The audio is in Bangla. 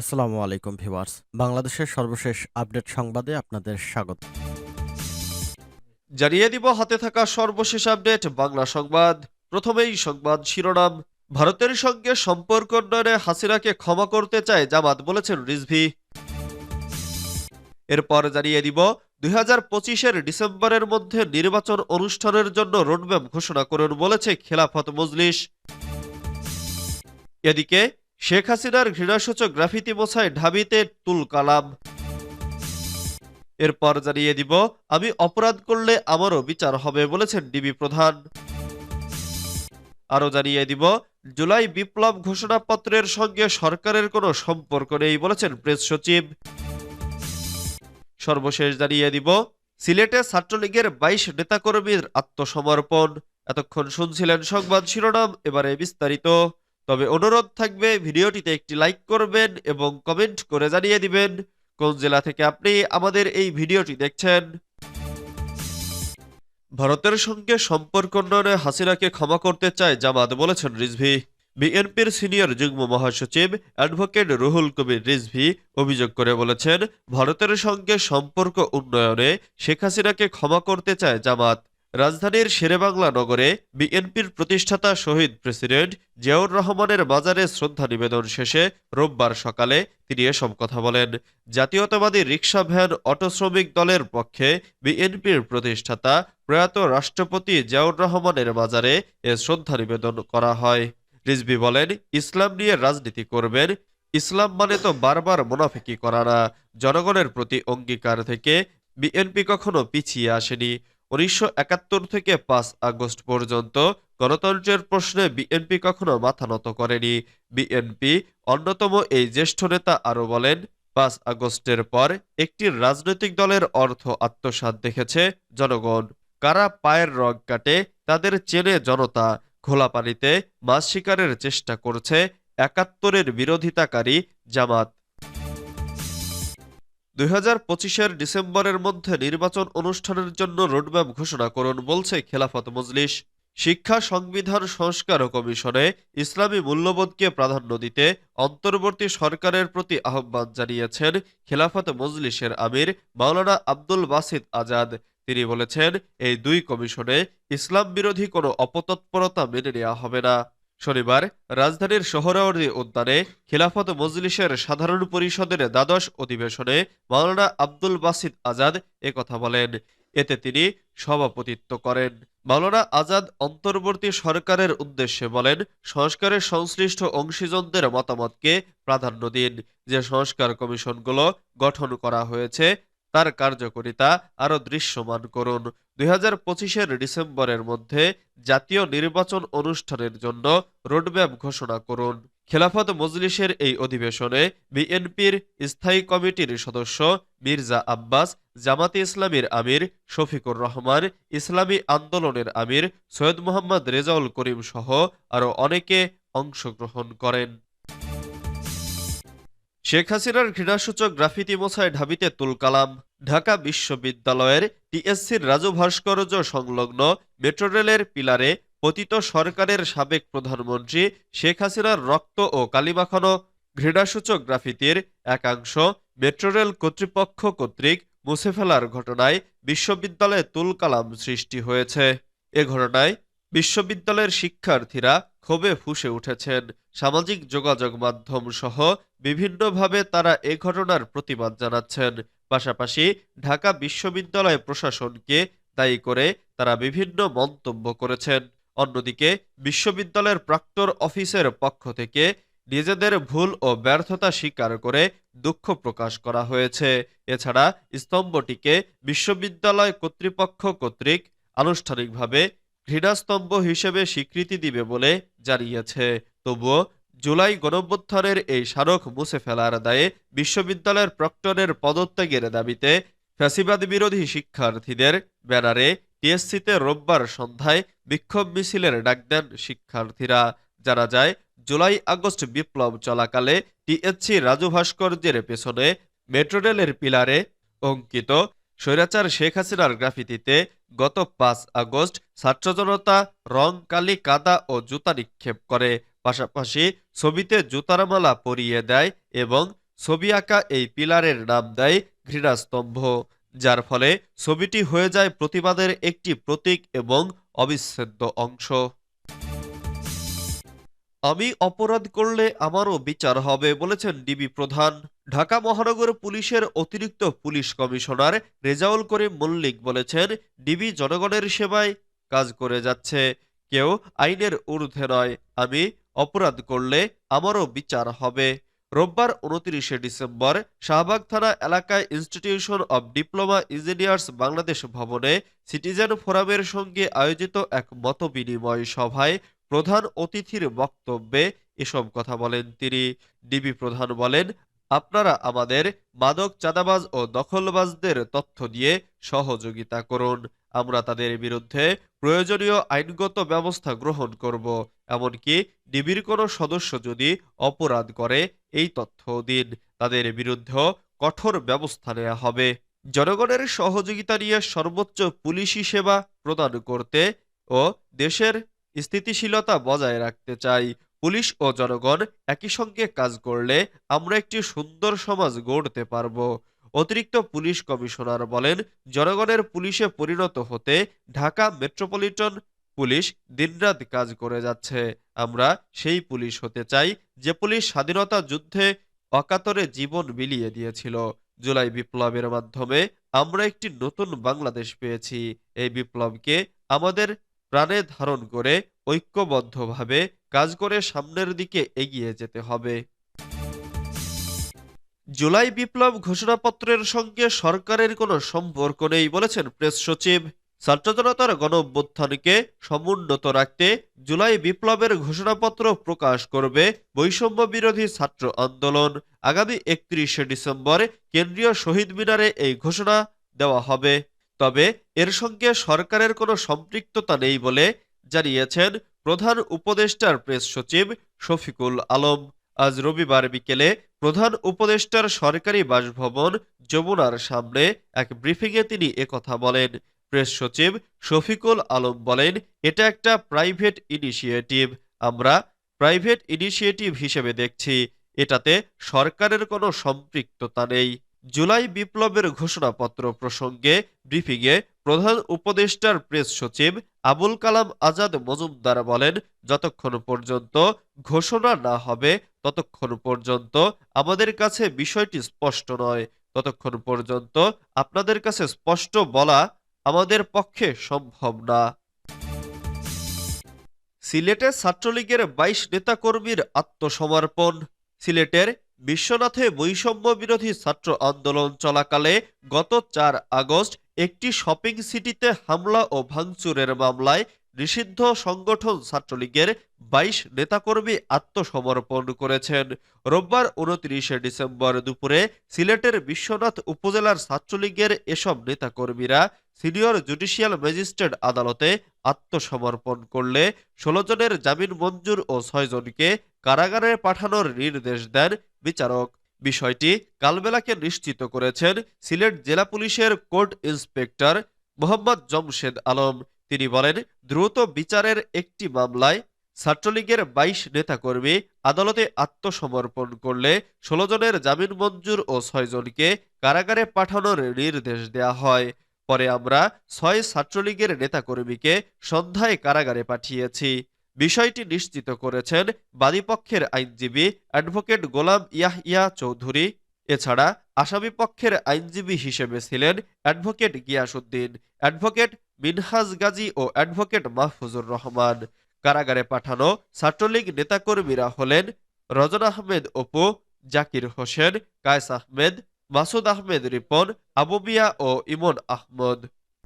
আসসালামু আলাইকুম ভিউয়ার্স। বাংলাদেশের সর্বশেষ আপডেট সংবাদে আপনাদের স্বাগত। জানিয়ে দিব, হাতে থাকা সর্বশেষ আপডেট, বাংলা সংবাদ। প্রথমেই সংবাদ শিরোনাম। ভারতের সঙ্গে সম্পর্ক উন্নয়নে হাসিনাকে ক্ষমা করতে চায় জামাত, বলেছেন রিজভি। এরপর জানিয়ে দিব, দুই হাজার পঁচিশের ডিসেম্বরের মধ্যে নির্বাচন অনুষ্ঠানের জন্য রোডম্যাপ ঘোষণা করুন, বলেছে খেলাফত মজলিস। এদিকে শেখ হাসিনার ঘৃণাসূচক গ্রাফিতি মোছায় ঢাবিতে তুল কালাম। এরপর জানিয়ে দিব, আমি অপরাধ করলে আমারও বিচার হবে বলেছেন ডিবি প্রধান। আরও জানিয়ে দিব, জুলাই বিপ্লব ঘোষণাপত্রের সঙ্গে সরকারের কোনো সম্পর্ক নেই বলেছেন প্রেস সচিব। সর্বশেষ জানিয়ে দিব, সিলেটে ছাত্রলীগের বাইশ নেতাকর্মীর আত্মসমর্পণ। এতক্ষণ শুনছিলেন সংবাদ শিরোনাম, এবারে বিস্তারিত। তবে অনুরোধ থাকবে ভিডিওটিতে একটি লাইক করবেন এবং কমেন্ট করে জানিয়ে দিবেন কোন জেলা থেকে আপনি আমাদের এই ভিডিওটি দেখছেন। ভারতের সঙ্গে সম্পর্ক উন্নয়নে হাসিনাকে ক্ষমা করতে চায় জামাত বলেছেন রিজভি। বিএনপির সিনিয়র যুগ্ম মহাসচিব অ্যাডভোকেট রুহুল কবির রিজভি অভিযোগ করে বলেছেন, ভারতের সঙ্গে সম্পর্ক উন্নয়নে শেখ হাসিনাকে ক্ষমা করতে চায় জামাত। রাজধানীর শেরেবাংলা নগরে বিএনপির প্রতিষ্ঠাতা শহীদ প্রেসিডেন্ট জিয়াউর রহমানের বাজারে শ্রদ্ধা নিবেদন শেষে রোববার সকালে তিনি এসব কথা বলেন। জাতীয়তাবাদী রিক্সা ভ্যান অটো শ্রমিক দলের পক্ষে বিএনপির প্রতিষ্ঠাতা প্রয়াত রাষ্ট্রপতি জিয়াউর রহমানের বাজারে এ শ্রদ্ধা নিবেদন করা হয়। রিজভি বলেন, ইসলাম নিয়ে রাজনীতি করবেন, ইসলাম মানে তো বারবার মুনাফিকি করা না জনগণের প্রতি অঙ্গীকার থেকে বিএনপি কখনো পিছিয়ে আসেনি। উনিশশো একাত্তর থেকে পাঁচ আগস্ট পর্যন্ত গণতন্ত্রের প্রশ্নে বিএনপি কখনো মাথা নত করেনি। বিএনপি অন্যতম এই জ্যেষ্ঠ নেতা আরও বলেন, পাঁচ আগস্টের পর একটি রাজনৈতিক দলের অর্থ আত্মসাৎ দেখেছে জনগণ। কারা পায়ের রগ কাটে তাদের চেনে জনতা খোলা পানিতে মাছ শিকারের চেষ্টা করছে একাত্তরের বিরোধিতাকারী জামাত। দুই হাজার পঁচিশের ডিসেম্বরের মধ্যে নির্বাচন অনুষ্ঠানের জন্য রোডম্যাপ ঘোষণা করুন বলছে খেলাফত মজলিস। শিক্ষা সংবিধান সংস্কার কমিশনে ইসলামী মূল্যবোধকে প্রাধান্য দিতে অন্তর্বর্তী সরকারের প্রতি আহ্বান জানিয়েছেন খেলাফত মজলিসের আমির মাওলানা আব্দুল বাসিদ আজাদ। তিনি বলেছেন, এই দুই কমিশনে ইসলাম বিরোধী কোনো অপতৎপরতা মেনে নেওয়া হবে না। শনিবার রাজধানীর সোহরাওয়ার্দী উদ্যানে খিলাফত মজলিসের সাধারণ পরিষদের দ্বাদশ অধিবেশনে মাওলানা আব্দুল বাসিদ আজাদ কথা বলেন। এতে তিনি সভাপতিত্ব করেন। মাওলানা আজাদ অন্তর্বর্তী সরকারের উদ্দেশ্যে বলেন, সংস্কারের সংশ্লিষ্ট অংশীজনদের মতামতকে প্রাধান্য দিন। যে সংস্কার কমিশনগুলো গঠন করা হয়েছে তার কার্যকারিতা আরও দৃশ্যমান করুন। দুই হাজার পঁচিশের ডিসেম্বরের মধ্যে জাতীয় নির্বাচন অনুষ্ঠানের জন্য রোডম্যাপ ঘোষণা করুন। খেলাফত মজলিসের এই অধিবেশনে বিএনপির স্থায়ী কমিটির সদস্য মির্জা আব্বাস, জামাতে ইসলামীর আমির শফিকুর রহমান, ইসলামী আন্দোলনের আমির সৈয়দ মোহাম্মদ রেজাউল করিম সহ আরও অনেকে অংশগ্রহণ করেন। শেখ হাসিনার ঘৃণাসূচক গ্রাফিতি মোছায় ঢাবিতে তুলকালাম। ঢাকা বিশ্ববিদ্যালয়ের টিএসসির রাজু ভাস্কর্য সংলগ্ন মেট্রো রেলের পিলারে পতিত সরকারের সাবেক প্রধানমন্ত্রী শেখ হাসিনার রক্ত ও কালিমাখানো ঘৃণাসূচক গ্রাফিতির একাংশ মেট্রো রেল কর্তৃপক্ষ কর্তৃক মুছে ফেলার ঘটনায় বিশ্ববিদ্যালয়ে তুলকালাম সৃষ্টি হয়েছে। এ ঘটনায় বিশ্ববিদ্যালয়ের শিক্ষার্থীরা ক্ষোভে ফুসে উঠেছেন। সামাজিক যোগাযোগ মাধ্যম সহ বিভিন্নভাবে তারা এ ঘটনার প্রতিবাদ জানাচ্ছেন। পাশাপাশি ঢাকা বিশ্ববিদ্যালয় প্রশাসনকে দায়ী করে তারা বিভিন্ন মন্তব্য করেছেন। অন্যদিকে বিশ্ববিদ্যালয়ের প্রাক্তর অফিসের পক্ষ থেকে নিজেদের ভুল ও ব্যর্থতা স্বীকার করে দুঃখ প্রকাশ করা হয়েছে। এছাড়া স্তম্ভটিকে বিশ্ববিদ্যালয় কর্তৃপক্ষ কর্তৃক আনুষ্ঠানিকভাবে ঘৃণাস্তম্ভ হিসেবে স্বীকৃতি দিবে বলে জানিয়েছে। তবুও জুলাই গণঅভ্যুত্থানের এই স্মারক মুছে ফেলার দায়ে বিশ্ববিদ্যালয়ের প্রক্টরের পদত্যাগের দাবিতে ফ্যাসিবাদ বিরোধী শিক্ষার্থীদের ব্যানারে টিএসসিতে রোববার সন্ধ্যায় বিক্ষোভ মিছিলের ডাক দেন শিক্ষার্থীরা। জানা যায়, জুলাই আগস্ট বিপ্লব চলাকালে টিএসসি রাজু ভাস্কর্যের পেছনে মেট্রো রেলের পিলারে অঙ্কিত স্বৈরাচার শেখ হাসিনার গ্রাফিতিতে গত পাঁচ আগস্ট ছাত্র জনতা রং, কালি, কাদা ও জুতা নিক্ষেপ করে। পাশাপাশি ছবিতে জুতার মালা পরিয়ে দেয় এবং ছবি আঁকা এই পিলারের নাম দেয় ঘৃণাস্তম্ভ যার ফলে ছবিটি হয়ে যায় প্রতিবাদের একটি প্রতীক এবং অবিচ্ছেদ্য অংশ। আমি অপরাধ করলে আমারও বিচার হবে বলেছেন ডিবি প্রধান। ঢাকা মহানগর পুলিশের অতিরিক্ত পুলিশ কমিশনার রেজাউল করিম মল্লিক বলেছেন, ডিবি জনগণের সেবায় কাজ করে যাচ্ছে। কেউ আইনের ঊর্ধ্বে নয়। আমি অপরাধ করলে আমারও বিচার হবে। রোববার উনত্রিশে ডিসেম্বর শাহবাগ থানা এলাকায় institution of diploma engineers Bangladesh ভবনে সিটিজেন ফোরামের সঙ্গে আয়োজিত এক মতবিনিময় সভায় প্রধান অতিথির বক্তব্যে এসব কথা বলেন তিনি। ডিবি প্রধান বলেন আপনারা আমাদের মাদক চাঁদাবাজ ও দখলবাজদের তথ্য দিয়ে সহযোগিতা করুন। আমরা তাদের বিরুদ্ধে প্রয়োজনীয় আইনগত ব্যবস্থা গ্রহণ করব, এমনকি ডিবির কোনো সদস্য যদি অপরাধ করে এই তথ্য দিন, তাদের বিরুদ্ধেও কঠোর ব্যবস্থা নেওয়া হবে। জনগণের সহযোগিতা নিয়ে সর্বোচ্চ পুলিশি সেবা প্রদান করতে ও দেশের স্থিতিশীলতা বজায় রাখতে চাই। পুলিশ ও জনগণ একই সঙ্গে কাজ করলে আমরা একটি সুন্দর সমাজ গড়তে পারব। অতিরিক্ত পুলিশ কমিশনার বলেন, জনগণের পুলিশে পরিণত হতে ঢাকা মেট্রোপলিটন পুলিশ দিনরাত কাজ করে যাচ্ছে। আমরা সেই পুলিশ হতে চাই যে পুলিশ স্বাধীনতা যুদ্ধে অকাতরে জীবন বিলিয়ে দিয়েছিল। জুলাই বিপ্লবের মাধ্যমে আমরা একটি নতুন বাংলাদেশ পেয়েছি। এই বিপ্লবকে আমাদের প্রাণে ধারণ করে ঐক্যবদ্ধভাবে কাজ করে সামনের দিকে এগিয়ে যেতে হবে। জুলাই বিপ্লব ঘোষণাপত্রের সঙ্গে সরকারের কোনো সম্পর্ক নেই বলেছেন প্রেস সচিব। ছাত্র জনতার গণ অভ্যুত্থানকে সমুন্নত রাখতে জুলাই বিপ্লবের ঘোষণাপত্র প্রকাশ করবে বৈষম্য বিরোধী ছাত্র আন্দোলন। আগামী একত্রিশে ডিসেম্বর কেন্দ্রীয় শহীদ মিনারে এই ঘোষণা দেওয়া হবে। তবে এর সঙ্গে সরকারের কোনো সম্পৃক্ততা নেই বলে জানিয়েছেন প্রধান উপদেষ্টার প্রেস সচিব শফিকুল আলম। আজ রবিবার বিকেলে প্রধান উপদেষ্টার সরকারি বাসভবন যমুনার সামনে এক ব্রিফিংয়ে তিনি একথা বলেন। প্রেস সচিব শফিকুল আলম বলেন, এটা একটা প্রাইভেট ইনিশিয়েটিভ। আমরা প্রাইভেট ইনিশিয়েটিভ হিসেবে দেখছি। এটাতে সরকারের কোনো সম্পৃক্ততা নেই। জুলাই বিপ্লবের ঘোষণাপত্র প্রসঙ্গে ব্রিফিংয়ে প্রধান উপদেষ্টার প্রেস সচিব আবুল কালাম আজাদ মজুমদার বলেন, যতক্ষণ পর্যন্ত ঘোষণা না হবে, ততক্ষণ পর্যন্ত আমাদের কাছে বিষয়টি স্পষ্ট নয়। ততক্ষণ পর্যন্ত আপনাদের কাছে স্পষ্ট বলা আমাদের পক্ষে সম্ভব না। সিলেটে ছাত্রলীগের বাইশ নেতাকর্মীর আত্মসমর্পণ। সিলেটের বিশ্বনাথে বৈষম্য বিরোধী ছাত্র আন্দোলন চলাকালে গত চার আগস্ট একটি শপিং সিটিতে হামলা ও ভাঙচুরের মামলায় নিষিদ্ধ সংগঠন ছাত্রলীগের বাইশ নেতাকর্মী আত্মসমর্পণ করেছেন। রোববার উনত্রিশে ডিসেম্বর দুপুরে সিলেটের বিশ্বনাথ উপজেলার ছাত্রলীগের এসব নেতাকর্মীরা সিনিয়র জুডিশিয়াল ম্যাজিস্ট্রেট আদালতে আত্মসমর্পণ করলে ষোলো জনের জামিন মঞ্জুর ও ছয়জনকে কারাগারে পাঠানোর নির্দেশ দেন বিচারক। বিষয়টি কালবেলাকে নিশ্চিত করেছেন সিলেট জেলা পুলিশের কোর্ট ইন্সপেক্টর মোহাম্মদ জমশেদ আলম। তিনি বলেন, দ্রুত বিচারের একটি মামলায় ছাত্রলীগের বাইশ নেতাকর্মী আদালতে আত্মসমর্পণ করলে ষোলো জনের জামিন মঞ্জুর ও ছয়জনকে কারাগারে পাঠানোর নির্দেশ দেয়া হয়। পরে আমরা ছয় ছাত্রলীগের নেতাকর্মীকে সন্ধ্যায় কারাগারে পাঠিয়েছি। বিষয়টি নিশ্চিত করেছেন বাদীপক্ষের আইনজীবী অ্যাডভোকেট গোলাম ইয়াহিয়া চৌধুরী। এছাড়া আসামি পক্ষের আইনজীবী হিসেবে ছিলেন অ্যাডভোকেট গিয়াসউদ্দিন, অ্যাডভোকেট মিনহাজ গাজী ও অ্যাডভোকেট মাহফুজুর রহমান। কারাগারে পাঠানো ছাত্রলীগ নেতাকর্মীরা হলেন রজন আহমেদ অপু, জাকির হোসেন, কায়েস আহমেদ, মাসুদ আহমেদ রিপন, আবু মিয়া ও ইমন আহমদ।